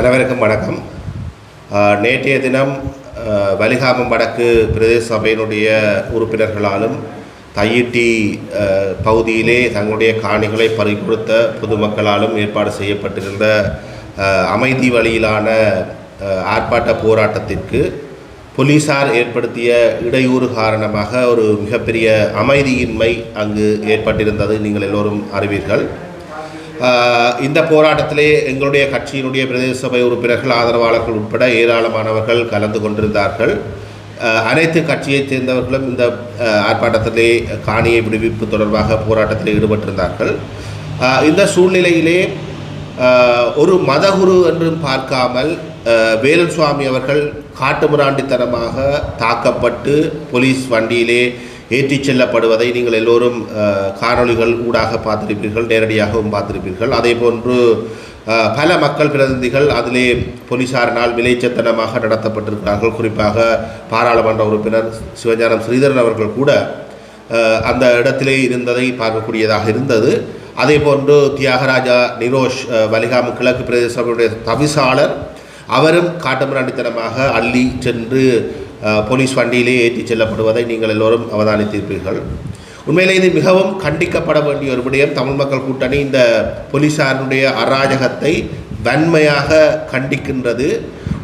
அனைவருக்கும் வணக்கம். நேற்றைய தினம் வலிகாமம் வடக்கு பிரதேச சபையினுடைய உறுப்பினர்களாலும் தையிட்டி பகுதியிலே தங்களுடைய காணிகளை பறிகொடுத்த பொதுமக்களாலும் ஏற்பாடு செய்யப்பட்டிருந்த அமைதி வழியிலான ஆர்ப்பாட்ட போராட்டத்திற்கு போலீசார் ஏற்படுத்திய இடையூறு காரணமாக ஒரு மிகப்பெரிய அமைதியின்மை அங்கு ஏற்பட்டிருந்தது. நீங்கள் எல்லோரும் அறிவீர்கள். இந்த போராட்டத்திலே எங்களுடைய கட்சியினுடைய பிரதேச சபை உறுப்பினர்கள் ஆதரவாளர்கள் உட்பட ஏராளமானவர்கள் கலந்து கொண்டிருந்தார்கள். அனைத்து கட்சியைச் சேர்ந்தவர்களும் இந்த ஆர்ப்பாட்டத்திலே காணியை விடுவிப்பு தொடர்பாக போராட்டத்தில் ஈடுபட்டிருந்தார்கள். இந்த சூழ்நிலையிலே ஒரு மதகுரு என்றும் பார்க்காமல் வேலன் சுவாமி அவர்கள் காட்டுமிராண்டித்தனமாக தாக்கப்பட்டு போலீஸ் வண்டியிலே ஏற்றிச் செல்லப்படுவதை நீங்கள் எல்லோரும் காணொலிகள் ஊடாக பார்த்திருப்பீர்கள் நேரடியாகவும் பார்த்திருப்பீர்கள். அதே போன்று பல மக்கள் பிரதிநிதிகள் அதிலே போலீசாரினால் விலைச்சத்தனமாக நடத்தப்பட்டிருக்கிறார்கள். குறிப்பாக பாராளுமன்ற உறுப்பினர் சிவஞானம் ஸ்ரீதரன் அவர்கள் கூட அந்த இடத்திலே இருந்ததை பார்க்கக்கூடியதாக இருந்தது. அதே போன்று தியாகராஜா நிரோஷ் ஆஹ், கிழக்கு பிரதேச சபையுடைய தவிசாளர் அவரும் காட்டுமிராண்டித்தனமாக அள்ளி சென்று போலீஸ் வண்டியிலே ஏற்றிச் செல்லப்படுவதை நீங்கள் எல்லோரும் அவதானித்திருப்பீர்கள். உண்மையிலே இது மிகவும் கண்டிக்கப்பட வேண்டிய ஒரு விடயம். தமிழ் மக்கள் கூட்டணி இந்த போலீஸாருடைய அராஜகத்தை வன்மையாக கண்டிக்கின்றது.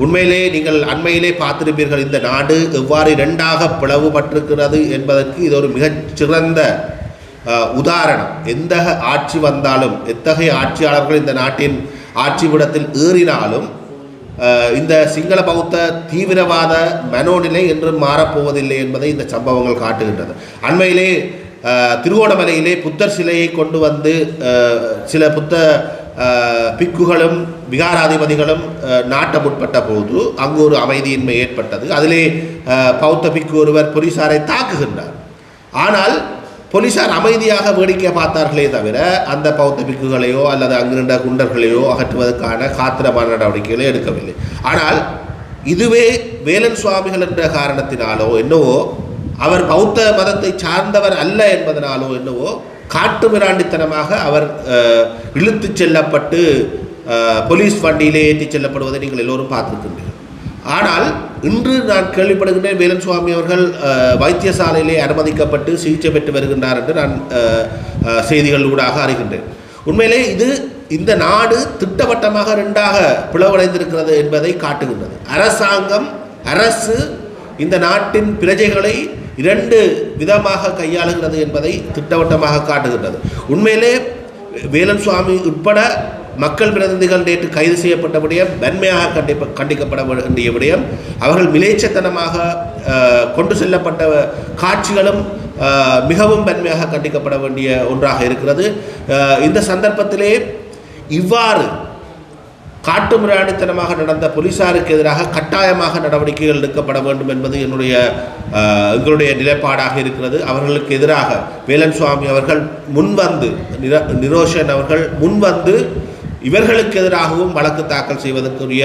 உண்மையிலே நீங்கள் அண்மையிலே பார்த்திருப்பீர்கள் இந்த நாடு எவ்வாறு இரண்டாக பிளவுபட்டிருக்கிறது என்பதற்கு இது ஒரு மிகச்சிறந்த உதாரணம். எந்த ஆட்சி வந்தாலும் எத்தகைய ஆட்சியாளர்கள் இந்த நாட்டின் ஆட்சிவிடத்தில் ஏறினாலும் இந்த சிங்கள பௌத்த தீவிரவாத மனோநிலை என்றும் மாறப்போவதில்லை என்பதை இந்த சம்பவங்கள் காட்டுகின்றது. அண்மையிலே திருவோணமலையிலே புத்தர் சிலையை கொண்டு வந்து சில புத்த பிக்குகளும் விகாராதிபதிகளும் நாட்ட முற்பட்ட போது அங்கு ஒரு அமைதியின்மை ஏற்பட்டது. அதிலே பௌத்த பிக்கு ஒருவர் போலீசாரை தாக்குகின்றார். ஆனால் போலீசார் அமைதியாக வேடிக்கை பார்த்தார்களே தவிர அந்த பௌத்த பிக்குகளையோ அல்லது அங்கிருந்த குண்டர்களையோ அகற்றுவதற்கான காத்திரமான நடவடிக்கைகளை எடுக்கவில்லை. ஆனால் இதுவே வேலன் சுவாமிகள் என்ற காரணத்தினாலோ என்னவோ அவர் பௌத்த மதத்தை சார்ந்தவர் அல்ல என்பதனாலோ என்னவோ காட்டு மிராண்டித்தனமாக அவர் இழுத்துச் செல்லப்பட்டு போலீஸ் வண்டியிலே ஏற்றிச் செல்லப்படுவதை நீங்கள் எல்லோரும் பார்த்துருக்கின்றீர்கள். ஆனால் இன்று நான் கேள்விப்படுகின்றேன் வேலன் சுவாமி அவர்கள் வைத்தியசாலையிலே அனுமதிக்கப்பட்டு சிகிச்சை பெற்று வருகின்றார் என்று நான் செய்திகள் ஊடாக அறிகின்றேன். உண்மையிலே இது இந்த நாடு திட்டவட்டமாக ரெண்டாக பிளவடைந்திருக்கிறது என்பதை காட்டுகின்றது. அரசாங்கம் அரசு இந்த நாட்டின் பிரஜைகளை இரண்டு விதமாக கையாளுகிறது என்பதை திட்டவட்டமாக காட்டுகின்றது. உண்மையிலே வேலன் சுவாமி உட்பட மக்கள் பிரதிநிதிகள் நேற்று கைது செய்யப்பட்ட விடயம் வன்மையாக கண்டிப்ப கண்டிக்கப்பட வேண்டிய விடயம். அவர்கள் விளைச்சத்தனமாக கொண்டு செல்லப்பட்ட காட்சிகளும் மிகவும் வன்மையாக கண்டிக்கப்பட வேண்டிய ஒன்றாக இருக்கிறது. இந்த சந்தர்ப்பத்திலே இவ்வாறு காட்டுமிராணித்தனமாக நடந்த போலீசாருக்கு எதிராக கட்டாயமாக நடவடிக்கைகள் எடுக்கப்பட வேண்டும் என்பது என்னுடைய எங்களுடைய நிலைப்பாடாக இருக்கிறது. அவர்களுக்கு எதிராக வேலன் சுவாமி அவர்கள் முன்வந்து நிரோஷன் அவர்கள் முன்வந்து இவர்களுக்கு எதிராகவும் வழக்கு தாக்கல் செய்வதற்குரிய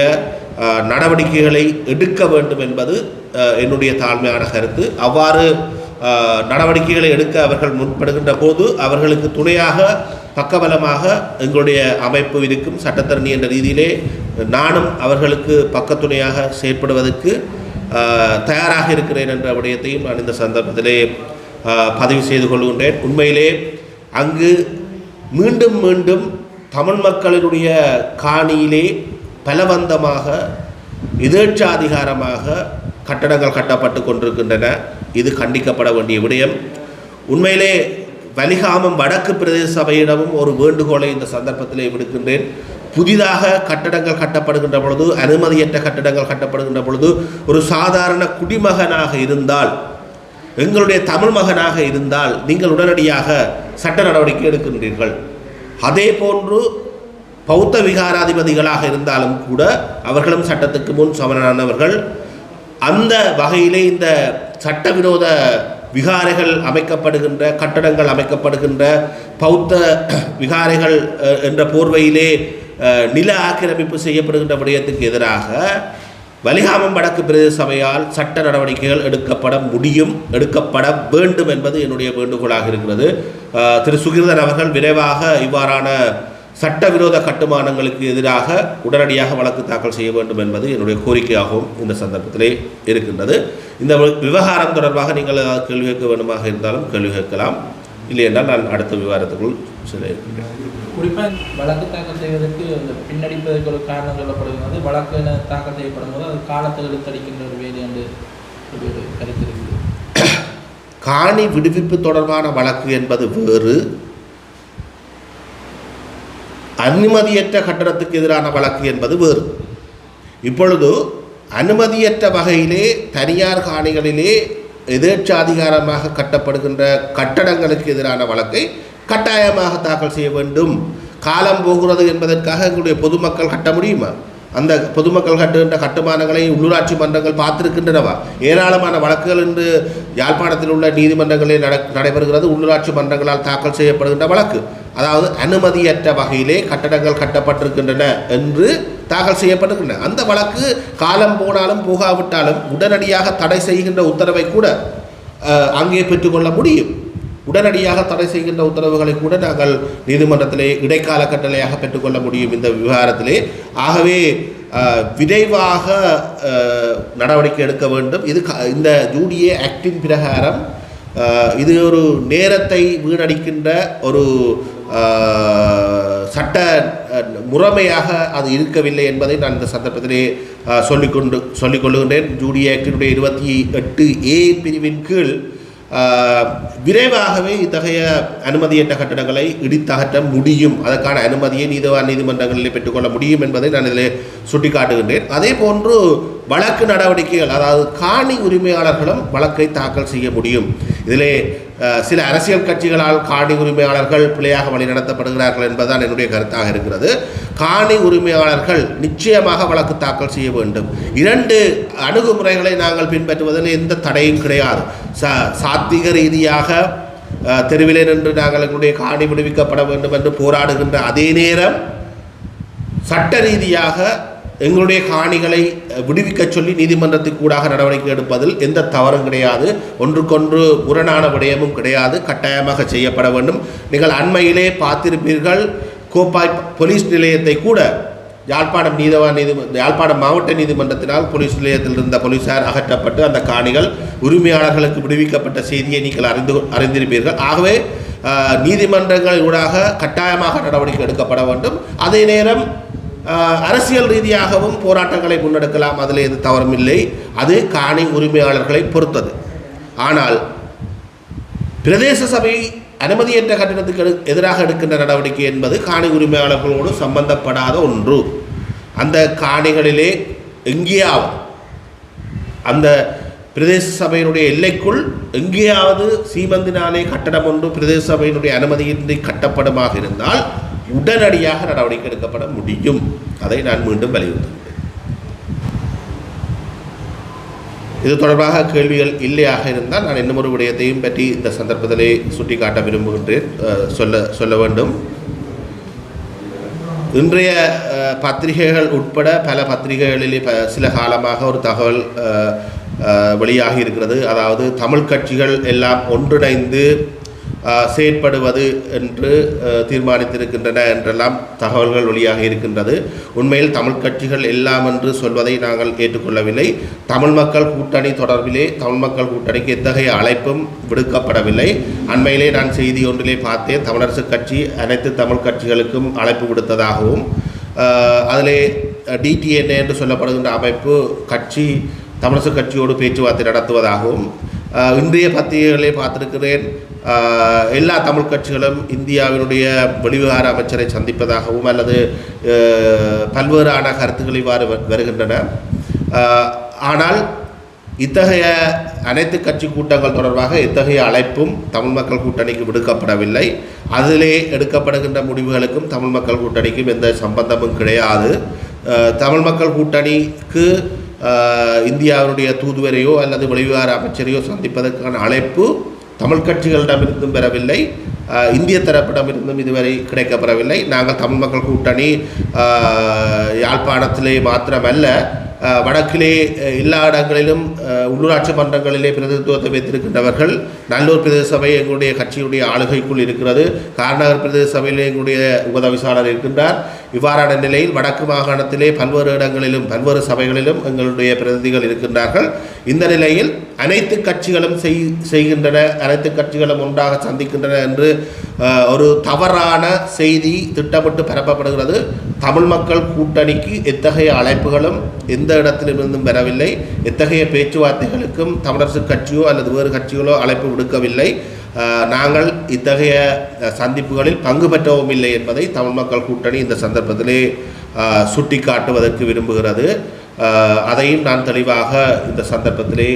நடவடிக்கைகளை எடுக்க வேண்டும் என்பது என்னுடைய தாழ்மையான கருத்து. அவ்வாறு நடவடிக்கைகளை எடுக்க அவர்கள் முற்படுகின்ற போது அவர்களுக்கு துணையாக பக்கபலமாக எங்களுடைய அமைப்பு இருக்கும் சட்டத்தரணி என்ற ரீதியிலே நானும் அவர்களுக்கு பக்கத்துணையாக செயற்படுவதற்கு தயாராக இருக்கிறேன் என்ற விடயத்தையும் நான் இந்த சந்தர்ப்பத்திலே பதிவு செய்து கொள்கின்றேன். உண்மையிலே அங்கு மீண்டும் மீண்டும் தமிழ் மக்களினுடைய காணியிலே பலவந்தமாக எதேட்சாதிகாரமாக கட்டடங்கள் கட்டப்பட்டு கொண்டிருக்கின்றன. இது கண்டிக்கப்பட வேண்டிய விடயம். உண்மையிலே வலிகாமம் வடக்கு பிரதேச சபையிடமும் ஒரு வேண்டுகோளை இந்த சந்தர்ப்பத்திலே விடுக்கின்றேன். புதிதாக கட்டடங்கள் கட்டப்படுகின்ற பொழுது அனுமதியற்ற கட்டடங்கள் கட்டப்படுகின்ற பொழுது ஒரு சாதாரண குடிமகனாக இருந்தால் எங்களுடைய தமிழ் மகனாக இருந்தால் நீங்கள் உடனடியாக சட்ட நடவடிக்கை எடுக்கின்றீர்கள். அதே போன்று பௌத்த விகாராதிபதிகளாக இருந்தாலும் கூட அவர்களும் சட்டத்துக்கு முன் சமனானவர்கள் அந்த வகையிலே இந்த சட்டவிரோத விகாரைகள் அமைக்கப்படுகின்ற கட்டடங்கள் அமைக்கப்படுகின்ற பௌத்த விகாரைகள் என்ற போர்வையிலே நில ஆக்கிரமிப்பு செய்யப்படுகின்ற விடயத்துக்கு எதிராக வலிகாமம் வடக்கு பிரதேச சபையால் சட்ட நடவடிக்கைகள் எடுக்கப்பட முடியும் எடுக்கப்பட வேண்டும் என்பது என்னுடைய வேண்டுகோளாக இருக்கிறது. திரு சுகிர்தன் அவர்கள் விரைவாக இவ்வாறான சட்டவிரோத கட்டுமானங்களுக்கு எதிராக உடனடியாக வழக்கு தாக்கல் செய்ய வேண்டும் என்பது என்னுடைய கோரிக்கையாகவும் இந்த சந்தர்ப்பத்திலே இருக்கின்றது. இந்த விவகாரம் தொடர்பாக நீங்கள் ஏதாவது கேள்வி கேட்க வேண்டுமாக இருந்தாலும் கேள்வி கேட்கலாம். இல்லை என்றால் நான் அடுத்த விவகாரத்துக்குள் செல்ல குறிப்பாக வழக்கு தாக்கல் செய்வதற்கு இந்த பின்னடிப்பதற்கு ஒரு காரணம் சொல்லப்படுகிறது. வழக்கு தாக்கல் செய்யப்படும் போது அது காலத்தை இழுத்தடிக்கின்ற ஒரு வேலை என்று ஒரு கருத்து இருக்குது. காணி விடுவிப்பு தொடர்பான வழக்கு என்பது வேறு. அனுமதியற்ற கட்டடத்துக்கு எதிரான வழக்கு என்பது வேறு. இப்பொழுது அனுமதியற்ற வகையிலே தனியார் காணிகளிலே எதேச்சாதிகாரமாக கட்டப்படுகின்ற கட்டடங்களுக்கு எதிரான வழக்கை கட்டாயமாக தாக்கல் செய்ய வேண்டும். காலம் போகிறது என்பதற்காக எங்களுடைய பொதுமக்கள் கட்ட முடியுமா? அந்த பொதுமக்கள் கட்டுகின்ற கட்டுமானங்களை உள்ளூராட்சி மன்றங்கள் பார்த்திருக்கின்றனவா? ஏராளமான வழக்குகள் இன்று யாழ்ப்பாணத்தில் உள்ள நீதிமன்றங்களில் நட நடைபெறுகிறது. உள்ளூராட்சி மன்றங்களால் தாக்கல் செய்யப்படுகின்ற வழக்கு. அதாவது அனுமதியற்ற வகையிலே கட்டடங்கள் கட்டப்பட்டிருக்கின்றன என்று தாக்கல் செய்யப்பட்டிருக்கின்றன. அந்த வழக்கு காலம் போனாலும் போகாவிட்டாலும் உடனடியாக தடை செய்கின்ற உத்தரவை கூட அங்கே பெற்றுக்கொள்ள முடியும். உடனடியாக தடை செய்கின்ற உத்தரவுகளை கூட நாங்கள் நீதிமன்றத்திலே இடைக்கால கட்டளையாக பெற்றுக்கொள்ள முடியும் இந்த விவகாரத்திலே. ஆகவே விரைவாக நடவடிக்கை எடுக்க வேண்டும். இது க- இந்த ஜூடிஏ ஆக்டின் பிரகாரம் இது ஒரு நேரத்தை வீணடிக்கின்ற ஒரு சட்ட முறைமையாக அது இருக்கவில்லை என்பதை நான் இந்த சந்தர்ப்பத்திலே சொல்லிக்கொண்டு சொல்லிக்கொள்ளுகின்றேன். ஜூடிஏ ஆக்டினுடைய இருபத்தி எட்டு ஏ பிரிவின் கீழ் விரைவாகவே இத்தகைய அனுமதியற்ற கட்டடங்களை இடித்தகற்ற முடியும். அதற்கான அனுமதியை நீதிவான் நீதிமன்றங்களில் பெற்றுக்கொள்ள முடியும் என்பதை நான் இதில் சுட்டிக்காட்டுகின்றேன். அதே போன்று வழக்கு நடவடிக்கைகள் அதாவது காணி உரிமையாளர்களும் வழக்கை தாக்கல் செய்ய முடியும். இதிலே சில அரசியல் கட்சிகளால் காணி உரிமையாளர்கள் பிழையாக வழிநடத்தப்படுகிறார்கள் என்பதுதான் என்னுடைய கருத்தாக இருக்கிறது. காணி உரிமையாளர்கள் நிச்சயமாக வழக்கு தாக்கல் செய்ய வேண்டும். இரண்டு அணுகுமுறைகளை நாங்கள் பின்பற்றுவதில் எந்த தடையும் கிடையாது. ச சாத்திக ரீதியாக தெருவிலே நின்று நாங்கள் எங்களுடைய காணி விடுவிக்கப்பட வேண்டும் என்று போராடுகின்ற அதே நேரம் சட்ட ரீதியாக எங்களுடைய காணிகளை விடுவிக்கச் சொல்லி நீதிமன்றத்துக்கு கூடாக நடவடிக்கை எடுப்பதில் எந்த தவறும் கிடையாது. ஒன்றுக்கொன்று முரணான விடயமும் கிடையாது. கட்டாயமாக செய்யப்பட வேண்டும். நீங்கள் அண்மையிலே பார்த்திருப்பீர்கள் கோப்பாய் போலீஸ் நிலையத்தை கூட யாழ்ப்பாணம் நீதவான் நீதி யாழ்ப்பாணம் மாவட்ட நீதிமன்றத்தினால் போலீஸ் நிலையத்தில் இருந்த போலீஸார் அகற்றப்பட்டு அந்த காணிகள் உரிமையாளர்களுக்கு விடுவிக்கப்பட்ட செய்தியை நீங்கள் அறிந்து அறிந்திருப்பீர்கள். ஆகவே நீதிமன்றங்கள் ஊடாக கட்டாயமாக நடவடிக்கை எடுக்கப்பட வேண்டும். அதே நேரம் அரசியல் ரீதியாகவும் போராட்டங்களை முன்னெடுக்கலாம். அதில் எது தவறும் இல்லை அது காணி உரிமையாளர்களை பொறுத்தது. ஆனால் பிரதேச சபை அனுமதியற்ற கட்டணத்துக்கு எடு- எதிராக எடுக்கின்ற நடவடிக்கை என்பது காணி உரிமையாளர்களோடு சம்பந்தப்படாத ஒன்று. அந்த காணிகளிலே எங்கேயாவது அந்த பிரதேச சபையினுடைய எல்லைக்குள் எங்கேயாவது சீமந்தினாலே கட்டடம் ஒன்று பிரதேச சபையினுடைய அனுமதியின்றி கட்டப்படுமாக இருந்தால் உடனடியாக நடவடிக்கை எடுக்கப்பட முடியும். அதை நான் மீண்டும் வலியுறுத்துகிறேன். இது தொடர்பாக கேள்விகள் இல்லையாக இருந்தால் நான் இன்னும் ஒரு விடயத்தையும் பற்றி இந்த சந்தர்ப்பத்திலே சுட்டிக்காட்ட விரும்புகின்றேன். சொல்ல சொல்ல வேண்டும். இன்றைய பத்திரிகைகள் உட்பட பல பத்திரிகைகளிலே ப சில காலமாக ஒரு தகவல் வெளியாகி இருக்கிறது. அதாவது தமிழ் கட்சிகள் எல்லாம் ஒன்றிணைந்து செயற்படுவது என்று தீர்மானித்திருக்கின்றன என்றெல்லாம் தகவல்கள் வழியாக இருக்கின்றது. உண்மையில் தமிழ் கட்சிகள் எல்லாம் என்று சொல்வதை நாங்கள் ஏற்றுக்கொள்ளவில்லை. தமிழ் மக்கள் கூட்டணி தொடர்பிலே தமிழ் மக்கள் கூட்டணிக்கு எத்தகைய அழைப்பும் விடுக்கப்படவில்லை. அண்மையிலே நான் செய்தி ஒன்றிலே பார்த்தேன் தமிழரசு கட்சி அனைத்து தமிழ் கட்சிகளுக்கும் அழைப்பு விடுத்ததாகவும் அதிலே டிடிஎன்ஏ என்று சொல்லப்படுகின்ற அமைப்பு கட்சி தமிழரசு கட்சியோடு பேச்சுவார்த்தை நடத்துவதாகவும் இன்றைய பத்திரிகைகளை பார்த்திருக்கிறேன் எல்லா தமிழ் கட்சிகளும் இந்தியாவினுடைய வெளிவிவகார அமைச்சரை சந்திப்பதாகவும் அல்லது பல்வேறான கருத்துக்கள் இவ்வாறு வருகின்றன. ஆனால் இத்தகைய அனைத்து கட்சி கூட்டங்கள் தொடர்பாக இத்தகைய அழைப்பும் தமிழ் மக்கள் கூட்டணிக்கு விடுக்கப்படவில்லை. அதிலே எடுக்கப்படுகின்ற முடிவுகளுக்கும் தமிழ் மக்கள் கூட்டணிக்கும் எந்த சம்பந்தமும் கிடையாது. தமிழ் மக்கள் கூட்டணிக்கு இந்தியாவினுடைய தூதுவரையோ அல்லது வெளிவிவகார அமைச்சரையோ சந்திப்பதற்கான அழைப்பு தமிழ் கட்சிகளிடமிருந்தும் பெறவில்லை. இந்திய தரப்பிடமிருந்தும் இதுவரை கிடைக்கப்பெறவில்லை. நாங்கள் தமிழ் மக்கள் கூட்டணி யாழ்ப்பாணத்திலே மாத்திரமல்ல வடக்கிலே எல்லா இடங்களிலும் உள்ளூராட்சி மன்றங்களிலே பிரதிநிதித்துவத்தை வைத்திருக்கின்றவர்கள் நல்லூர் பிரதேச சபை எங்களுடைய கட்சியுடைய ஆளுகைக்குள் இருக்கிறது. கார்நகர் பிரதேச சபையிலே எங்களுடைய உபதவிசாளர் இருக்கின்றார். இவ்வாறான நிலையில் வடக்கு மாகாணத்திலே பல்வேறு இடங்களிலும் பல்வேறு சபைகளிலும் எங்களுடைய பிரதிநிதிகள் இருக்கின்றார்கள். இந்த நிலையில் அனைத்து கட்சிகளும் செய் செய்கின்றன அனைத்து கட்சிகளும் ஒன்றாக சந்திக்கின்றன என்று ஒரு தவறான செய்தி திட்டமிட்டு பரப்பப்படுகிறது. தமிழ் மக்கள் கூட்டணிக்கு எத்தகைய அழைப்புகளும் எந்த இடத்திலிருந்தும் வரவில்லை. எத்தகைய பேச்சுவார்த்தைகளுக்கும் தமிழரசு கட்சியோ அல்லது வேறு கட்சிகளோ அழைப்பு விடுக்கவில்லை. நாங்கள் இத்தகைய சந்திப்புகளில் பங்கு பெற்றவும் இல்லை என்பதை தமிழ் மக்கள் கூட்டணி இந்த சந்தர்ப்பத்திலே சுட்டி சுட்டிக்காட்டுவதற்கு விரும்புகிறது. அதையும் நான் தெளிவாக இந்த சந்தர்ப்பத்திலே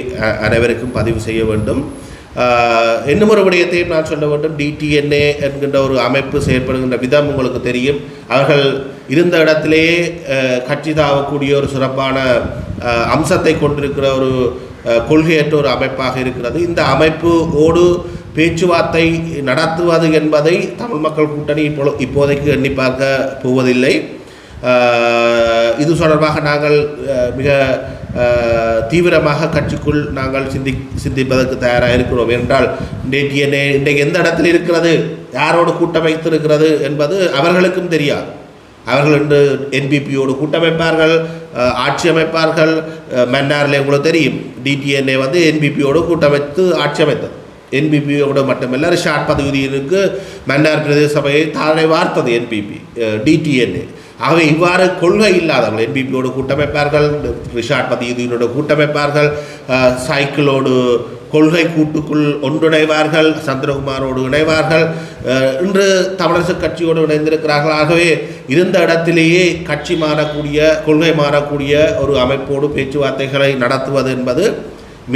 அனைவருக்கும் பதிவு செய்ய வேண்டும். இன்னும் ஒரு விடயத்தையும் நான் சொல்ல வேண்டும்? டிடிஎன்ஏ என்கின்ற ஒரு அமைப்பு செயற்படுகின்ற விதம் உங்களுக்கு தெரியும். அவர்கள் இருந்த இடத்திலேயே கட்சி தாவக்கூடிய ஒரு சிறப்பான அம்சத்தை கொண்டிருக்கிற ஒரு கொள்கையற்ற ஒரு அமைப்பாக இருக்கிறது. இந்த அமைப்பு ஓடு பேச்சுவார்த்தை நடத்துவது என்பதை தமிழ் மக்கள் கூட்டணி இப்போ இப்போதைக்கு எண்ணி பார்க்க போவதில்லை. இது தொடர்பாக நாங்கள் மிக தீவிரமாக கட்சிக்குள் நாங்கள் சிந்தி சிந்திப்பதற்கு தயாராக இருக்கிறோம் என்றால் இன்றைக்கு இன்றைக்கு எந்த இடத்தில் இருக்கிறது? யாரோடு கூட்டமைத்திருக்கிறது என்பது அவர்களுக்கும் தெரியாது. அவர்கள் இன்று என்பிபியோடு கூட்டமைப்பார்கள் ஆட்சி அமைப்பார்கள். மன்னாரில் உங்களுக்கு தெரியும் டிடிஎன்ஏ வந்து என்பிபியோடு கூட்டமைத்து ஆட்சி அமைத்தது. என்பிபியோடு மட்டுமல்ல ரிஷாட் பதவியிற்கு மன்னார் பிரதேச சபையை தாழை வார்த்தது என்பிபி டிடிஎன்ஏ ஆகவே இவ்வாறு கொள்கை இல்லாதவர்கள் என்பிபியோடு கூட்டமைப்பார்கள் ரிஷாட் பதியுதீனோடு கூட்டமைப்பார்கள் சைக்கிளோடு கொள்கை கூட்டுக்குள் ஒன்றிணைவார்கள் சந்திரகுமாரோடு இணைவார்கள் இன்று தமிழரசு கட்சியோடு இணைந்திருக்கிறார்கள். ஆகவே இருந்த இடத்திலேயே கட்சி மாறக்கூடிய கொள்கை மாறக்கூடிய ஒரு அமைப்போடு பேச்சுவார்த்தைகளை நடத்துவது என்பது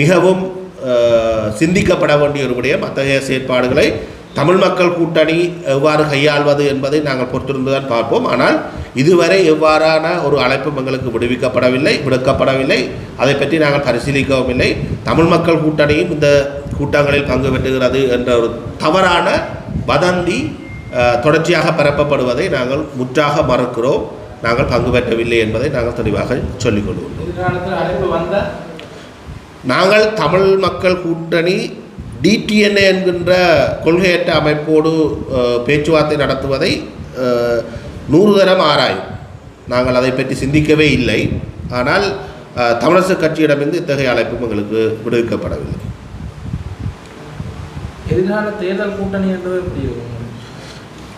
மிகவும் சிந்திக்கப்பட வேண்டிய ஒரு விடயம். அத்தகைய செயற்பாடுகளை தமிழ் மக்கள் கூட்டணி எவ்வாறு கையாள்வது என்பதை நாங்கள் பொறுத்திருந்து தான் பார்ப்போம். ஆனால் இதுவரை எவ்வாறான ஒரு அழைப்பும் எங்களுக்கு விடுவிக்கப்படவில்லை விடுக்கப்படவில்லை. அதை பற்றி நாங்கள் பரிசீலிக்கவும் இல்லை. தமிழ் மக்கள் கூட்டணியும் இந்த கூட்டங்களில் பங்கு பெற்றுகிறது என்ற ஒரு தவறான வதந்தி தொடர்ச்சியாக பரப்பப்படுவதை நாங்கள் முற்றாக மறுக்கிறோம். நாங்கள் பங்கு பெற்றவில்லை என்பதை நாங்கள் தெளிவாக சொல்லிக் கொள்வோம் அழைப்பு நாங்கள் தமிழ் மக்கள் கூட்டணி டிடிஎன்ஏ என்கின்ற கொள்கையற்ற அமைப்போடு பேச்சுவார்த்தை நடத்துவதை நூறு தரம் ஆராயும். நாங்கள் அதை பற்றி சிந்திக்கவே இல்லை. ஆனால் தமிழரசு கட்சியிடமிருந்து இத்தகைய அழைப்பும் எங்களுக்கு விடுவிக்கப்படவில்லை. எதிர்கால தேர்தல் கூட்டணி என்பது எப்படி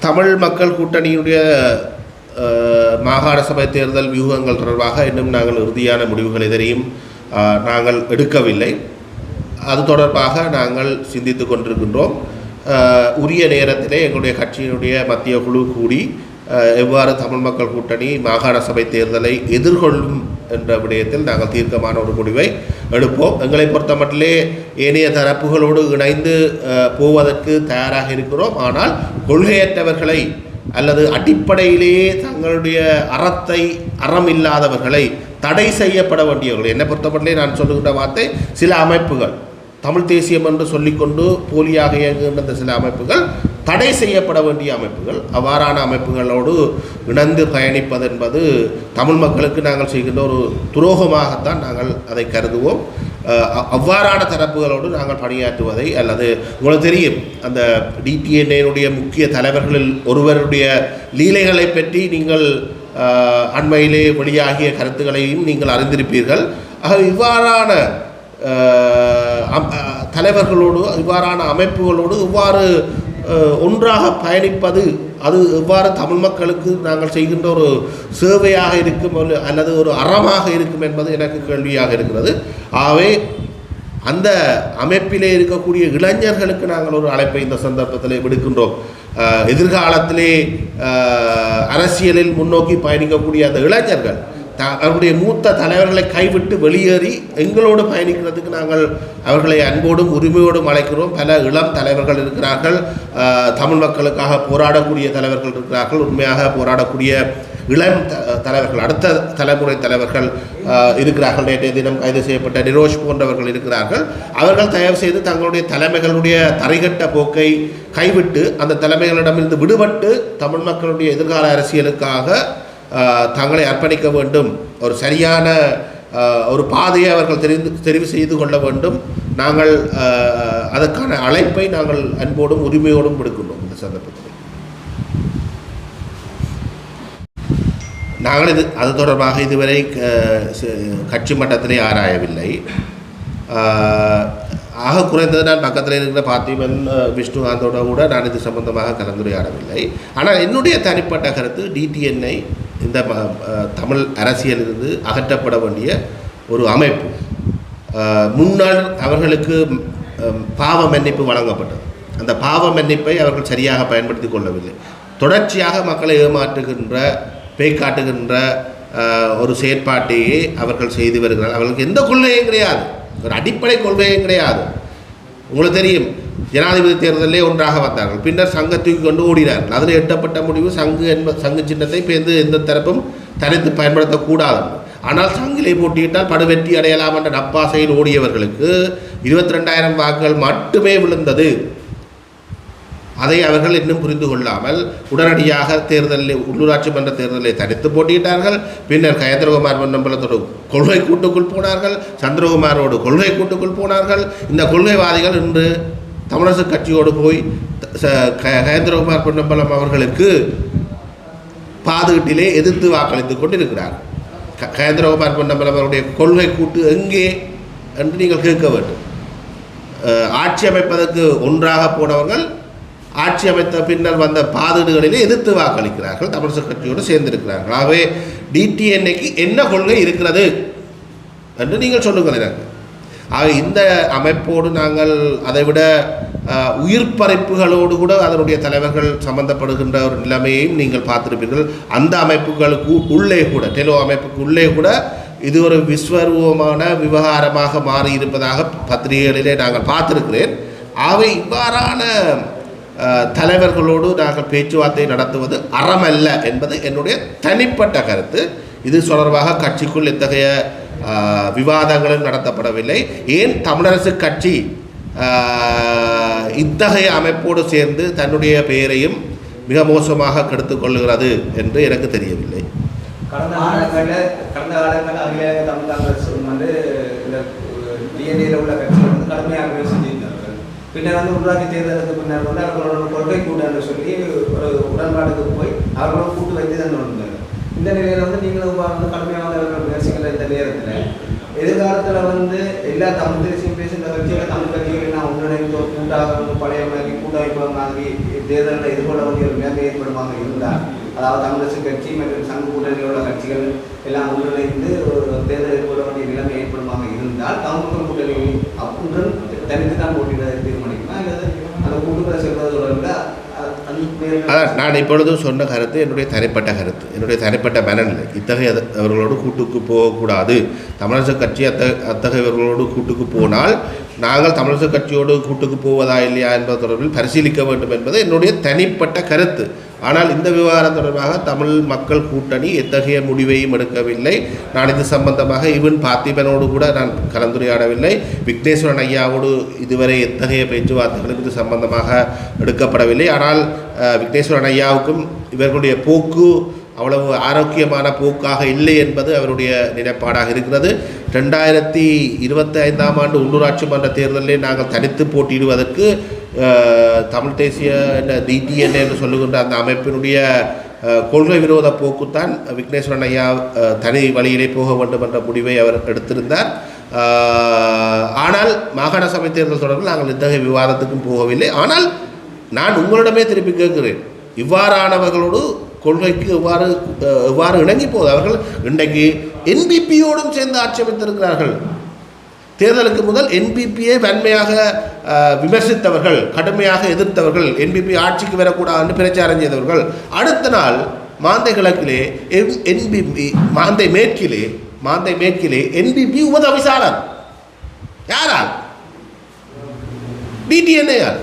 தமிழ் மக்கள் கூட்டணியுடைய மாகாண சபை தேர்தல் வியூகங்கள் தொடர்பாக இன்னும் நாங்கள் இறுதியான முடிவுகள் எதிரையும் நாங்கள் எடுக்கவில்லை. அது தொடர்பாக நாங்கள் சிந்தித்து கொண்டிருக்கின்றோம். உரிய நேரத்திலே எங்களுடைய கட்சியினுடைய மத்திய குழு கூடி எவ்வாறு தமிழ் மக்கள் கூட்டணி மாகாண சபை தேர்தலை எதிர்கொள்ளும் என்ற விடயத்தில் நாங்கள் தீர்க்கமான ஒரு முடிவை எடுப்போம். எங்களை பொறுத்தமட்டிலே ஏனைய தரப்புகளோடு இணைந்து போவதற்கு தயாராக இருக்கிறோம். ஆனால் கொள்கையற்றவர்களை அல்லது அடிப்படையிலேயே தங்களுடைய அறத்தை அறம் இல்லாதவர்களை தடை செய்யப்பட வேண்டியவர்கள் என்னை பொறுத்தமட்டிலே நான் சொல்லுகின்ற வார்த்தை சில அமைப்புகள். தமிழ் தேசியம் என்று சொல்லிக்கொண்டு போலியாக இயங்குகின்ற சில அமைப்புகள் தடை செய்யப்பட வேண்டிய அமைப்புகள் அவ்வாறான அமைப்புகளோடு இணைந்து பயணிப்பது என்பது தமிழ் மக்களுக்கு நாங்கள் செய்கின்ற ஒரு துரோகமாகத்தான் நாங்கள் அதை கருதுவோம். அவ்வாறான தரப்புகளோடு நாங்கள் பணியாற்றுவதை அல்லது உங்களுக்கு தெரியும் அந்த டிடிஎன்ஏனுடைய முக்கிய தலைவர்களில் ஒருவருடைய லீலைகளை பற்றி நீங்கள் அண்மையிலே வெளியாகிய கருத்துக்களையும் நீங்கள் அறிந்திருப்பீர்கள். ஆக இவ்வாறான தலைவர்களோடு இவ்வாறான அமைப்புகளோடு இவ்வாறு ஒன்றாக பயணிப்பது அது எவ்வாறு தமிழ் மக்களுக்கு நாங்கள் செய்கின்ற ஒரு சேவையாக இருக்கும் அல்லது ஒரு அறமாக இருக்கும் என்பது எனக்கு கேள்வியாக இருக்கிறது. ஆகவே அந்த அமைப்பிலே இருக்கக்கூடிய இளைஞர்களுக்கு நாங்கள் ஒரு அழைப்பை இந்த சந்தர்ப்பத்தில் விடுக்கின்றோம். எதிர்காலத்திலே அரசியலில் முன்னோக்கி பயணிக்கக்கூடிய அந்த இளைஞர்கள் த அவருடைய மூத்த தலைவர்களை கைவிட்டு வெளியேறி எங்களோடு பயணிக்கிறதுக்கு நாங்கள் அவர்களை அன்போடும் உரிமையோடும் அழைக்கிறோம். பல இளம் தலைவர்கள் இருக்கிறார்கள். தமிழ் மக்களுக்காக போராடக்கூடிய தலைவர்கள் இருக்கிறார்கள். உண்மையாக போராடக்கூடிய இளம் த- தலைவர்கள் அடுத்த தலைமுறை தலைவர்கள் இருக்கிறார்கள். நேற்றைய தினம் கைது செய்யப்பட்ட நிரோஷ் போன்றவர்கள் இருக்கிறார்கள். அவர்கள் தயவு செய்து தங்களுடைய தலைமைகளுடைய தரைகட்ட போக்கை கைவிட்டு அந்த தலைமைகளிடமிருந்து விடுபட்டு தமிழ் மக்களுடைய எதிர்கால அரசியலுக்காக தங்களை அர்ப்பணிக்க வேண்டும். ஒரு சரியான ஒரு பாதையை அவர்கள் தெரிந்து தெரிவு செய்து கொள்ள வேண்டும். நாங்கள் அதற்கான அழைப்பை நாங்கள் அன்போடும் உரிமையோடும் விடுக்கின்றோம் இந்த சந்தர்ப்பத்தில். நாங்கள் இது அது தொடர்பாக இதுவரை கட்சி மட்டத்திலே ஆராயவில்லை. ஆக குறைந்தது நான் பக்கத்தில் இருக்கிற பார்த்திபன் விஷ்ணுகாந்தோட கூட நான் இது சம்பந்தமாக கலந்துரையாடவில்லை. ஆனால் என்னுடைய தனிப்பட்ட கருத்து டிடிஎன்ஐ இந்த தமிழ் அரசியலிருந்து அகற்றப்பட வேண்டிய ஒரு அமைப்பு. முன்னாள் அவர்களுக்கு பாவ மன்னிப்பு வழங்கப்பட்டது. அந்த பாவ மன்னிப்பை அவர்கள் சரியாக பயன்படுத்தி கொள்ளவில்லை. தொடர்ச்சியாக மக்களை ஏமாற்றுகின்ற பேய் காட்டுகின்ற ஒரு செயற்பாட்டையே அவர்கள் செய்து வருகிறார்கள். அவர்களுக்கு எந்த கொள்கையும் கிடையாது. ஒரு அடிப்படை கொள்கையும் கிடையாது. உங்களுக்கு தெரியும் ஜனாதிபதி தேர்தலிலே ஒன்றாக வந்தார்கள். பின்னர் சங்க தூக்கி கொண்டு ஓடினார்கள் அதில் எட்டப்பட்ட முடிவு சங்கு என்ப சங்கு சின்னத்தை பேர்ந்து எந்த தரப்பும் தனித்து பயன்படுத்தக்கூடாது. ஆனால் சங்கிலை போட்டியிட்டால் படுவெற்றி அடையலாம் என்ற நப்பாசையில் ஓடியவர்களுக்கு இருபத்தி ரெண்டாயிரம் வாக்குகள் மட்டுமே விழுந்தது. அதை அவர்கள் இன்னும் புரிந்து கொள்ளாமல் உடனடியாக தேர்தலில் உள்ளூராட்சி மன்ற தேர்தலை தனித்து போட்டியிட்டார்கள். பின்னர் கயந்திரகுமார் பொன்னம்பலத்தோடு கொள்கை கூட்டுக்குள் போனார்கள். சந்திரகுமாரோடு கொள்கை கூட்டுக்குள் போனார்கள். இந்த கொள்கைவாதிகள் இன்று தமிழரசு கட்சியோடு போய் த- ச- பொன்னம்பலம் அவர்களுக்கு பாதுகிட்டிலே எதிர்த்து வாக்களித்து கொண்டிருக்கிறார். க- பொன்னம்பலம் அவருடைய கொள்கை கூட்டு எங்கே என்று நீங்கள் கேட்க வேண்டும். ஆட்சி அமைப்பதற்கு ஒன்றாக போனவர்கள் ஆட்சி அமைத்த பின்னர் வந்த பாதுகாடுகளிலே எதிர்த்து வாக்களிக்கிறார்கள். தமிழரசு கட்சியோடு சேர்ந்திருக்கிறார்கள். ஆகவே டிடிஎன்ஏக்கு என்ன கொள்கை இருக்கிறது என்று நீங்கள் சொல்லுங்கள் எனக்கு. ஆக இந்த அமைப்போடு நாங்கள் அதைவிட உயிர்ப்பறைப்புகளோடு உயிர் கூட அதனுடைய தலைவர்கள் சம்பந்தப்படுகின்ற ஒரு நிலைமையையும் நீங்கள் பார்த்திருப்பீர்கள். அந்த அமைப்புகளுக்கு உள்ளே கூட டெலோ அமைப்புக்கு உள்ளே கூட இது ஒரு விஸ்வரூபமான விவகாரமாக மாறி இருப்பதாக பத்திரிகைகளிலே நாங்கள் பார்த்திருக்கிறேன். ஆகவே இவ்வாறான தலைவர்களோடு நாங்கள் பேச்சுவார்த்தை நடத்துவது அறமல்ல என்பது என்னுடைய தனிப்பட்ட கருத்து. இது தொடர்பாக கட்சிக்குள் இத்தகைய விவாதங்களும் நடத்தப்படவில்லை. ஏன் தமிழரசு கட்சி இத்தகைய அமைப்போடு சேர்ந்து தன்னுடைய பெயரையும் மிக மோசமாக கெடுத்துக் கொள்கிறது என்று எனக்கு தெரியவில்லை. கடந்த காலங்களில் கடந்த காலங்களில் அகில தமிழ் காங்கிரஸ் வந்து இந்த டிஎன்ஏல உள்ள கட்சிகள் வந்து கடுமையாகவே செஞ்சிருந்தார்கள் பின்னர் வந்து உள்ளாட்சி தேர்தலுக்கு பின்னர் வந்து அவர்களோட கொள்கை கூட்டம்னு சொல்லி ஒரு உடன்பாடுக்கு போய் அவர்களோட கூட்டு வைத்து தான் வந்தாங்க இந்த நிலையில வந்து நீங்களும் இப்ப வந்து கடுமையாக முயற்சிகள் இந்த நேரத்தில் எதிர்காலத்தில் வந்து எல்லா தமிழ் தேசியம் பேசுகிற கட்சியில் தமிழ் கட்சிகள் எல்லாம் ஒன்றிணைந்து ஒரு கூட்டாக வந்து பழைய மாதிரி கூட்டமைப்பு மாதிரி தேர்தலில் எதிர்கொள்ள வேண்டிய ஒரு நிலைமை ஏற்படுமாக இருந்தால் அதாவது தமிழரசு கட்சி மற்றும் சங்க கூட்டணியில் உள்ள கட்சிகள் எல்லாம் ஒன்றிணைந்து ஒரு தேர்தல் எதிர்கொள்ள வேண்டிய நிலைமை ஏற்படுமாக இருந்தால் தமிழ் கூட்டணி அப்புறம் தனித்து தான் போட்டியிட தீர்மானிக்குமா? அல்லது அந்த கூட்டுக்குள்ள செல்வது அதான் நான் இப்பொழுதும் சொன்ன கருத்து என்னுடைய தனிப்பட்ட கருத்து. என்னுடைய தனிப்பட்ட மனநிலை. இத்தகைய அவர்களோடு கூட்டுக்கு போகக்கூடாது. தமிழரசு கட்சி அத்த அத்தகையவர்களோடு கூட்டுக்கு போனால் நாங்கள் தமிழரசு கட்சியோடு கூட்டுக்கு போவதா இல்லையா என்பது தொடர்பில் பரிசீலிக்க வேண்டும் என்பது என்னுடைய தனிப்பட்ட கருத்து. ஆனால் இந்த விவகாரம் தொடர்பாக தமிழ் மக்கள் கூட்டணி எத்தகைய முடிவையும் எடுக்கவில்லை. நான் இது சம்பந்தமாக ஈவன் பார்த்திபனோடு கூட நான் கலந்துரையாடவில்லை. விக்னேஸ்வரன் ஐயாவோடு இதுவரை எத்தகைய பேச்சுவார்த்தைகளும் இது சம்பந்தமாக எடுக்கப்படவில்லை. ஆனால் விக்னேஸ்வரன் ஐயாவுக்கும் இவர்களுடைய போக்கு அவ்வளவு ஆரோக்கியமான போக்காக இல்லை என்பது அவருடைய நிலைப்பாடாக இருக்கிறது. ரெண்டாயிரத்தி இருபத்தி ஐந்தாம் ஆண்டு உள்ளூராட்சி மன்ற தேர்தலில் நாங்கள் தனித்து போட்டியிடுவதற்கு தமிழ் தேசிய டிடிஎன்ஏ என்று சொல்லுகின்ற அந்த அமைப்பினுடைய கொள்கை விரோத போக்குத்தான் விக்னேஸ்வரன் ஐயா தனி வழியிலே போக வேண்டும் என்ற முடிவை அவர் எடுத்திருந்தார். ஆனால் மாகாண சபை தேர்தல் தொடர்பில் நாங்கள் இத்தகைய விவாதத்துக்கும் போகவில்லை. ஆனால் நான் உங்களிடமே திருப்பி கேட்கிறேன். இவ்வாறானவர்களோடு கொள்கைக்கு எவ்வாறு எவ்வாறு இணங்கி போகுது? அவர்கள் இன்றைக்கு என்பிபியோடும் சேர்ந்து ஆட்சேபித்திருக்கிறார்கள் தேர்தலுக்கு முதல் என்பிபியை வன்மையாக விமர்சித்தவர்கள் கடுமையாக எதிர்த்தவர்கள் என்பிபி ஆட்சிக்கு வரக்கூடாதுன்னு பிரச்சாரம் செய்தவர்கள். அடுத்த நாள் மாந்தை கிழக்கிலே என் என்பிபி மாந்தை மேற்கிலே மாந்தை மேற்கிலே என்பிபி உபதவிசாளர் யாரால்? டிடிஎன்ஏயால்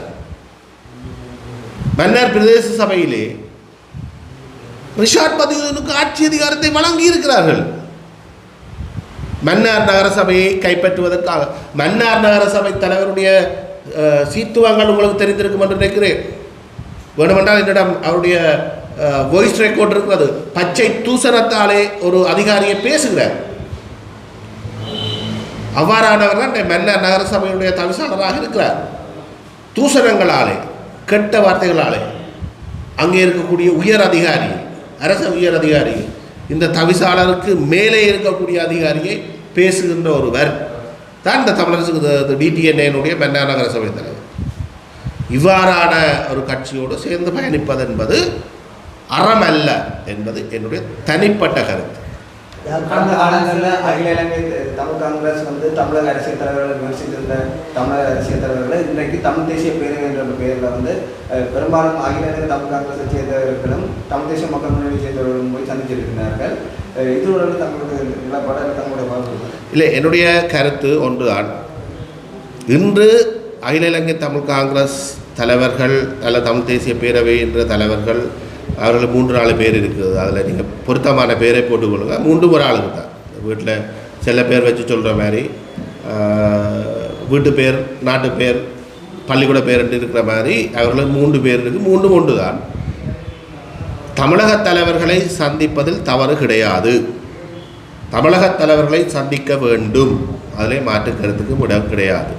மன்னர் பிரதேச சபையிலே ரிஷாட் பதிவுக்கு ஆட்சி அதிகாரத்தை வழங்கி இருக்கிறார்கள் மன்னார் நகர சபையை கைப்பற்றுவதற்காக மன்னார் நகர சபை தலைவருடைய சீத்துவங்கள் உங்களுக்கு தெரிந்திருக்கும் என்று நினைக்கிறேன். வேணுமென்றால் என்னிடம் அவருடைய வாய்ஸ் ரெக்கார்ட் இருக்கிறது. பச்சை தூசணத்தாலே ஒரு அதிகாரியை பேசுகிறார். அவ்வாறானவர் தான் இந்த மன்னர் நகரசபையுடைய தவிசாளராக இருக்கிறார். தூசணங்களாலே கெட்ட வார்த்தைகளாலே அங்கே இருக்கக்கூடிய உயர் அதிகாரி அரச உயர் அதிகாரி. இந்த தவிசாளருக்கு மேலே இருக்கக்கூடிய அதிகாரியை பேசுகின்ற ஒருவர். தான் இந்த தமிழரசு டிடிஎன்ஏனுடைய பெண்ணா நகர சபை தலைவர். இவ்வாறான ஒரு கட்சியோடு சேர்ந்து பயணிப்பது என்பது அறம் அல்ல என்பது என்னுடைய தனிப்பட்ட கருத்து. கடந்த காலங்களில் அகில இலங்கை தமிழ் காங்கிரஸ் வந்து தமிழக அரசியல் தலைவர்களை விமர்சித்திருந்த தமிழக அரசியல் தலைவர்களை இன்றைக்கு தமிழ் தேசிய பேரவை என்ற பெயரில் வந்து பெரும்பாலும் அகில இலங்கை தமிழ் காங்கிரஸை சேர்ந்தவர்களும் தமிழ் தேசிய மக்கள் முன்னணி சேர்ந்தவர்களும் போய் சந்திச்சிருக்கிறார்கள் இதோடு தங்களுடைய நிலப்பாடு தங்களுடைய வாழ்வு இல்லை என்னுடைய கருத்து ஒன்றுதான் இன்று அகில இலங்கை தமிழ் காங்கிரஸ் தலைவர்கள் அல்ல தமிழ் தேசிய பேரவை என்ற தலைவர்கள் அவர்கள் மூன்று நாலு பேர் இருக்குது அதில் நீங்கள் பொருத்தமான பேரை போட்டுக்கொள்ளுங்க. மூன்று ஒரு ஆளுக்கு தான். வீட்டில் சில பேர் வச்சு சொல்கிற மாதிரி வீட்டு பேர் நாட்டு பேர் பள்ளிக்கூட பேர் இருக்கிற மாதிரி அவர்கள் மூன்று பேர் இருக்குது. மூன்று ஒன்று தான். தமிழக தலைவர்களை சந்திப்பதில் தவறு கிடையாது. தமிழக தலைவர்களை சந்திக்க வேண்டும். அதிலே மாற்று கருத்துக்கு இடம் கிடையாது.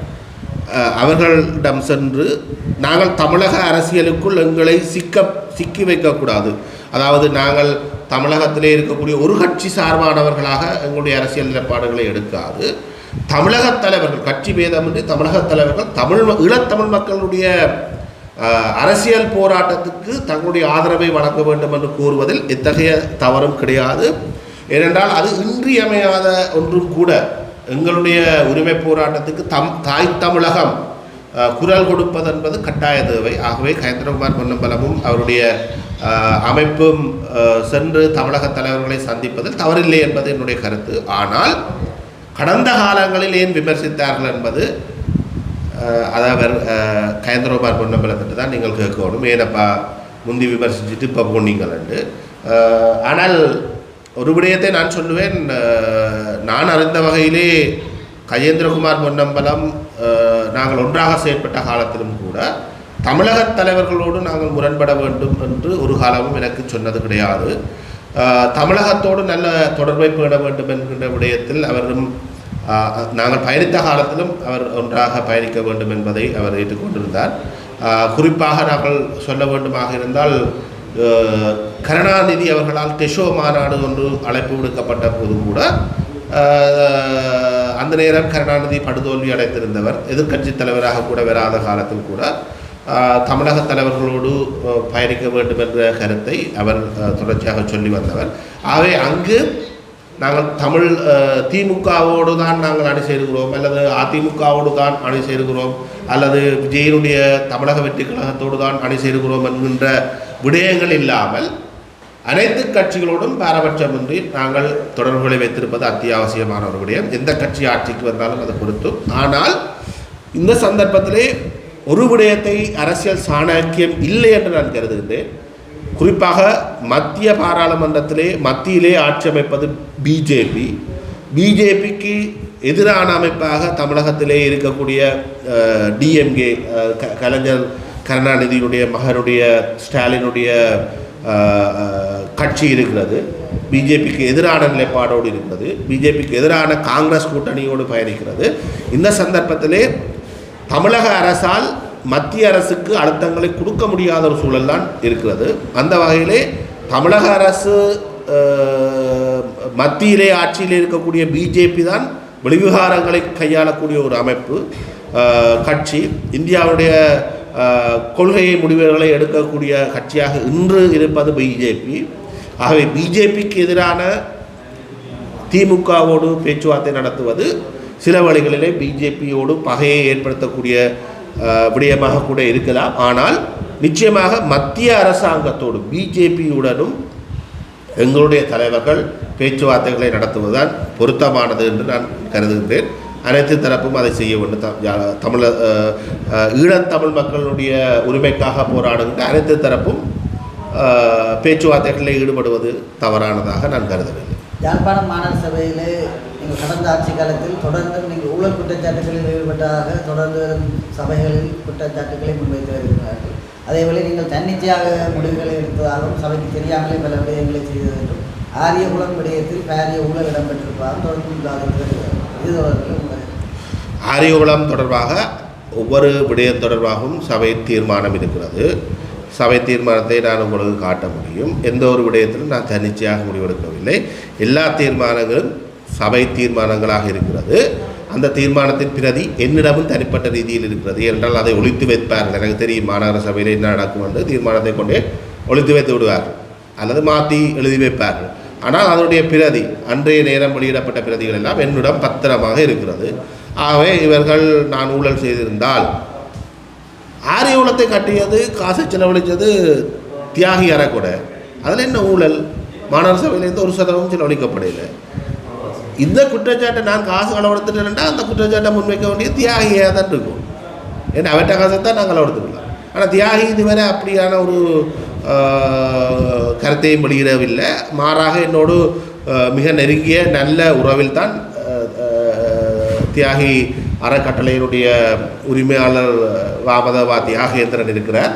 அவர்களிடம் சென்று நாங்கள் தமிழக அரசியலுக்குள் எங்களை சிக்க சிக்கி வைக்கக்கூடாது. அதாவது நாங்கள் தமிழகத்திலே இருக்கக்கூடிய ஒரு கட்சி சார்பானவர்களாக எங்களுடைய அரசியல் நிலைப்பாடுகளை எடுக்காது. தமிழக தலைவர்கள் கட்சி பேதமின்றி தமிழக தலைவர்கள் தமிழ் ம- ஈழத்தமிழ் மக்களுடைய அரசியல் போராட்டத்துக்கு தங்களுடைய ஆதரவை வழங்க வேண்டும் என்று கூறுவதில் எத்தகைய தவறும் கிடையாது. ஏனென்றால் அது இன்றியமையாத ஒன்றும் கூட எங்களுடைய உரிமை போராட்டத்துக்கு தம் தாய் தமிழகம் குரல் கொடுப்பது என்பது கட்டாய தேவை. ஆகவே கயந்திரகுமார் பொன்னம்பலமும் அவருடைய அமைப்பும் சென்று தமிழக தலைவர்களை சந்திப்பதில் தவறில்லை என்பது என்னுடைய கருத்து. ஆனால் கடந்த காலங்களில் ஏன் விமர்சித்தார்கள் என்பது அதாவது கயந்திரகுமார் பொன்னம்பலத்திட்டு தான் நீங்கள் கேட்கணும். ஏனப்பா முந்தி விமர்சிச்சுட்டு இப்போ போனீங்களண்டு. ஆனால் ஒரு விடயத்தை நான் சொல்லுவேன் நான் அறிந்த வகையிலே கஜேந்திரகுமார் பொன்னம்பலம் நாங்கள் ஒன்றாக செயற்பட்ட காலத்திலும் கூட தமிழக தலைவர்களோடு நாங்கள் முரண்பட வேண்டும் என்று ஒரு காலமும் எனக்கு சொன்னது கிடையாது. தமிழகத்தோடு நல்ல தொடர்பை பேட வேண்டும் என்கின்ற விடயத்தில் அவரும் நாங்கள் பயணித்த காலத்திலும் அவர் ஒன்றாக பயணிக்க வேண்டும் என்பதை அவர் ஏற்றுக்கொண்டிருந்தார். குறிப்பாக நாங்கள் சொல்ல வேண்டுமாக இருந்தால் கருணாநிதி அவர்களால் டெஷோ மாநாடு ஒன்று அழைப்பு விடுக்கப்பட்ட போது கூட அந்த நேரம் கருணாநிதி படுதோல்வி அடைந்திருந்தவர் எதிர்க்கட்சி தலைவராக கூட வராத காலத்தில் கூட தமிழக தலைவர்களோடு பயணிக்க வேண்டும் என்ற கருத்தை அவர் தொடர்ச்சியாக சொல்லி வந்தவர். ஆகவே அங்கு நாங்கள் தமிழ் திமுகவோடு தான் நாங்கள் அணி சேருகிறோம் அல்லது அதிமுகவோடு தான் அணி சேருகிறோம் அல்லது விஜயனுடைய தமிழக வெற்றி கழகத்தோடு தான் அணி சேருகிறோம் என்கின்ற விடயங்கள் இல்லாமல் அனைத்து கட்சிகளோடும் பாரபட்சமின்றி நாங்கள் தொடர்புகளை வைத்திருப்பது அத்தியாவசியமான ஒரு விடயம். எந்த கட்சி ஆட்சிக்கு வந்தாலும் அது பொருத்தும். ஆனால் இந்த சந்தர்ப்பத்திலே ஒரு விடயத்தை அரசியல் சாணக்கியம் இல்லை என்று நான் கருதுகின்றேன். குறிப்பாக மத்திய பாராளுமன்றத்திலே மத்தியிலே ஆட்சி அமைப்பது பிஜேபி. பிஜேபிக்கு எதிரான அமைப்பாக தமிழகத்திலே இருக்கக்கூடிய டிஎம்கே கலைஞர் கருணாநிதியினுடைய மகனுடைய ஸ்டாலினுடைய கட்சி இருக்கிறது. பிஜேபிக்கு எதிரான நிலைப்பாடோடு இருக்கிறது. பிஜேபிக்கு எதிரான காங்கிரஸ் கூட்டணியோடு பயணிக்கிறது. இந்த சந்தர்ப்பத்திலே தமிழக அரசால் மத்திய அரசுக்கு அழுத்தங்களை கொடுக்க முடியாத ஒரு சூழல் தான் இருக்கிறது. அந்த வகையிலே தமிழக அரசு மத்தியிலே ஆட்சியில் இருக்கக்கூடிய பிஜேபி தான் வெளிவிவகாரங்களை கையாளக்கூடிய ஒரு அமைப்பு கட்சி. இந்தியாவுடைய கொள்கையை முடிவுகளை எடுக்கக்கூடிய கட்சியாக இன்று இருப்பது பிஜேபி ஆகவே பிஜேபிக்கு எதிரான திமுகவோடு பேச்சுவார்த்தை நடத்துவது சில வழிகளிலே பிஜேபியோடு பகையை ஏற்படுத்தக்கூடிய விடயமாக கூட இருக்கலாம். ஆனால் நிச்சயமாக மத்திய அரசாங்கத்தோடு பிஜேபியுடனும் எங்களுடைய தலைவர்கள் பேச்சுவார்த்தைகளை நடத்துவதுதான் பொருத்தமானது என்று நான் கருதுகின்றேன். அனைத்து தரப்பும் அதை செய்ய வேண்டும். தான் தமிழ ஈழத்தமிழ் மக்களுடைய உரிமைக்காக போராடுகின்ற அனைத்து தரப்பும் பேச்சுவார்த்தைகளில் ஈடுபடுவது தவறானதாக நான் கருதவில்லை. யாழ்ப்பாணம் மாநகர சபையிலே நீங்கள் கடந்த ஆட்சி காலத்தில் தொடர்ந்து நீங்கள் ஊழல் குற்றச்சாட்டுகளில் ஈடுபட்டதாக தொடர்ந்து வரும் சபைகளில் குற்றச்சாட்டுகளை முன்வைத்து வருகிறார்கள். அதேபோல் நீங்கள் தன்னிச்சையாக முடிவுகளை எடுத்ததாகவும் சபைக்கு தெரியாமலே பல விடயங்களை செய்தது என்றும் ஆரியகுலம் விடயத்தில் பாரிய ஊழல் இடம்பெற்றிருப்பார் தொடர்ந்து விவாதத்தில் இது ஆரியோலம் தொடர்பாக ஒவ்வொரு விடயம் தொடர்பாகவும் சபை தீர்மானம் இருக்கிறது. சபை தீர்மானத்தை நான் உங்களுக்கு காட்ட முடியும். எந்த ஒரு விடயத்திலும் நான் தன்னிச்சையாக முடிவெடுக்கவில்லை. எல்லா தீர்மானங்களும் சபை தீர்மானங்களாக இருக்கிறது. அந்த தீர்மானத்தின் பிரதி என்னிடமும் தனிப்பட்ட ரீதியில் இருக்கிறது. என்றால் அதை ஒழித்து வைப்பார்கள். எனக்கு தெரியும் மாநகர சபையில் என்ன நடக்கும் என்று தீர்மானத்தை கொண்டே ஒழித்து வைத்து விடுவார்கள். அல்லது மாற்றி எழுதி வைப்பார்கள். ஆனால் அதனுடைய பிரதி அன்றைய நேரம் வெளியிடப்பட்ட பிரதிகள் எல்லாம் என்னிடம் பத்திரமாக இருக்கிறது. ஆகவே இவர்கள் நான் ஊழல் செய்திருந்தால் ஆரிய ஊழத்தை கட்டியது காசை செலவழித்தது தியாகி அறக்கூட அதில் என்ன ஊழல்? மாநகர சபையிலேருந்து ஒரு சதவீதம் செலவழிக்கப்படையில இந்த குற்றச்சாட்டை நான் காசு களவெடுத்துட்டேன்டா அந்த குற்றச்சாட்டை முன்வைக்க வேண்டிய தியாகியாக தான் இருக்கும். ஏன்னா அவற்ற காசை தான் நாங்கள் களவெடுத்துக்கலாம் ஆனால் தியாகி இதுவரை அப்படியான ஒரு கருத்தையும் வெளியிடவில்லை. மாறாக என்னோடு மிக நெருங்கிய நல்ல உறவில் தான் தியாகி அறக்கட்டளையினுடைய உரிமையாளர் வாமதவா தியாகேந்திரன் இருக்கிறார்.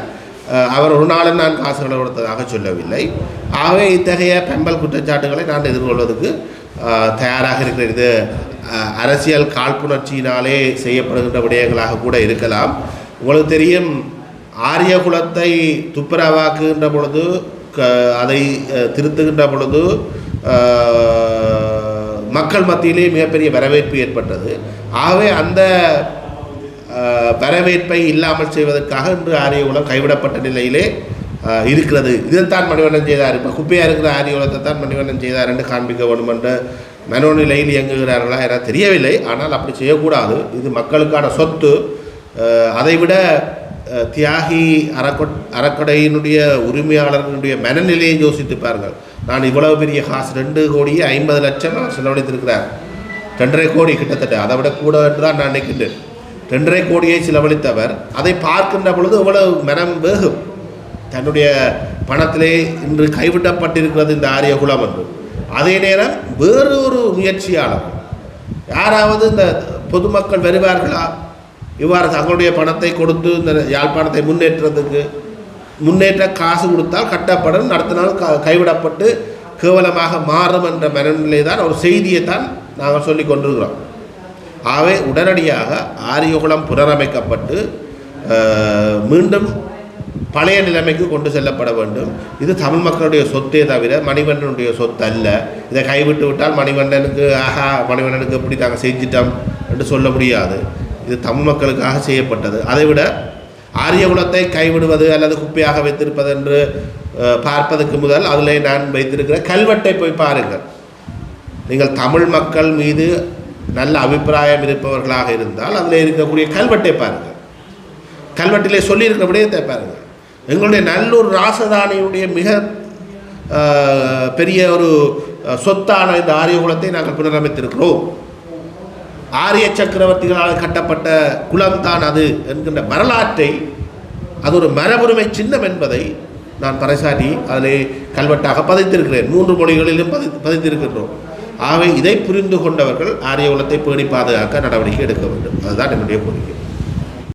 அவர் ஒரு நாளும் நான் காசுகளை கொடுத்ததாக சொல்லவில்லை. ஆகவே இத்தகைய பெம்பல் குற்றச்சாட்டுகளை நான் எதிர்கொள்வதற்கு தயாராக இருக்கிறேன். இது அரசியல் காழ்ப்புணர்ச்சியினாலே செய்யப்படுகின்ற விடயங்களாக கூட இருக்கலாம். உங்களுக்கு தெரியும் ஆரிய குலத்தை துப்புரவாக்குகின்ற பொழுது க அதை திருத்துகின்ற பொழுது மக்கள் மத்தியிலே மிகப்பெரிய வரவேற்பு ஏற்பட்டது. ஆகவே அந்த வரவேற்பை இல்லாமல் செய்வதற்காக இன்று ஆரிய குலம் கைவிடப்பட்ட நிலையிலே இருக்கிறது. இருக்கிறது இதைத்தான் மணிவண்ணன் செய்தார். இப்போ குப்பையாக இருக்கிற ஆரிய குலத்தை தான் மணிவண்ணன் செய்தார் என்று காண்பிக்க வேண்டும் என்று மனோநிலையில் இயங்குகிறார்களா என தெரியவில்லை. ஆனால் அப்படி செய்யக்கூடாது. இது மக்களுக்கான சொத்து. அதைவிட தியாகி அறக்கொ அறக்கடையினுடைய உரிமையாளர்களுடைய மனநிலையை யோசித்து பாருங்கள். நான் இவ்வளவு பெரிய காசு ரெண்டு கோடியே ஐம்பது லட்சம் செலவழித்திருக்கிறார். ரெண்டரை கோடி கிட்டத்தட்ட. அதை விட கூட என்று தான் நான் நினைக்கின்றேன். ரெண்டரை கோடியை செலவழித்தவர் அதை பார்க்கின்ற பொழுது எவ்வளவு மனம் வேகும். தன்னுடைய பணத்திலே இன்று கைவிடப்பட்டிருக்கிறது இந்த ஆரியகுலம் என்று. அதே நேரம் வேறு ஒரு முயற்சியாளர். யாராவது இந்த பொதுமக்கள் வருவார்களா? இவ்வாறு தங்களுடைய பணத்தை கொடுத்து இந்த யாழ்ப்பாணத்தை முன்னேற்றத்துக்கு முன்னேற்ற காசு கொடுத்தால் கட்டப்படும் நடத்தினால் க கைவிடப்பட்டு கேவலமாக மாறும் என்ற மனநிலை தான் ஒரு செய்தியை தான் நாங்கள் சொல்லி கொண்டிருக்கிறோம். ஆகவே உடனடியாக ஆரியகுலம் புனரமைக்கப்பட்டு மீண்டும் பழைய நிலைமைக்கு கொண்டு செல்லப்பட வேண்டும். இது தமிழ் மக்களுடைய சொத்தே தவிர மணிவண்ணனுடைய சொத்து அல்ல இதை கைவிட்டு விட்டால் மணிவண்ணனுக்கு ஆஹா மணிவண்ணனுக்கு எப்படி நாங்கள் செஞ்சிட்டோம்? என்று சொல்ல முடியாது. இது தமிழ் மக்களுக்காக செய்யப்பட்டது. அதைவிட ஆரியகுலத்தை கைவிடுவது அல்லது குப்பையாக வைத்திருப்பது என்று பார்ப்பதற்கு முதல் அதில் நான் வைத்திருக்கிற கல்வெட்டை போய் பாருங்கள். நீங்கள் தமிழ் மக்கள் மீது நல்ல அபிப்பிராயம் இருப்பவர்களாக இருந்தால் அதில் இருக்கக்கூடிய கல்வெட்டை பாருங்கள். கல்வெட்டிலே சொல்லியிருக்கிற விடயத்தை பாருங்கள். எங்களுடைய நல்லூர் ராசதானியுடைய மிக பெரிய ஒரு சொத்தான இந்த ஆரியகுலத்தை நாங்கள் புனரமைத்திருக்கிறோம். ஆரிய சக்கரவர்த்திகளால் கட்டப்பட்ட குலம்தான் அது என்கின்ற வரலாற்றை அது ஒரு மரபுரிமை சின்னம் என்பதை நான் பறைசாட்டி அதிலே கல்வெட்டாக பதித்திருக்கிறேன். மூன்று மொழிகளிலும் பதி பதித்திருக்கின்றோம். ஆகவே இதை புரிந்து கொண்டவர்கள் ஆரிய குலத்தை பேணி பாதுகாக்க நடவடிக்கை எடுக்க வேண்டும். அதுதான் என்னுடைய கோரிக்கை.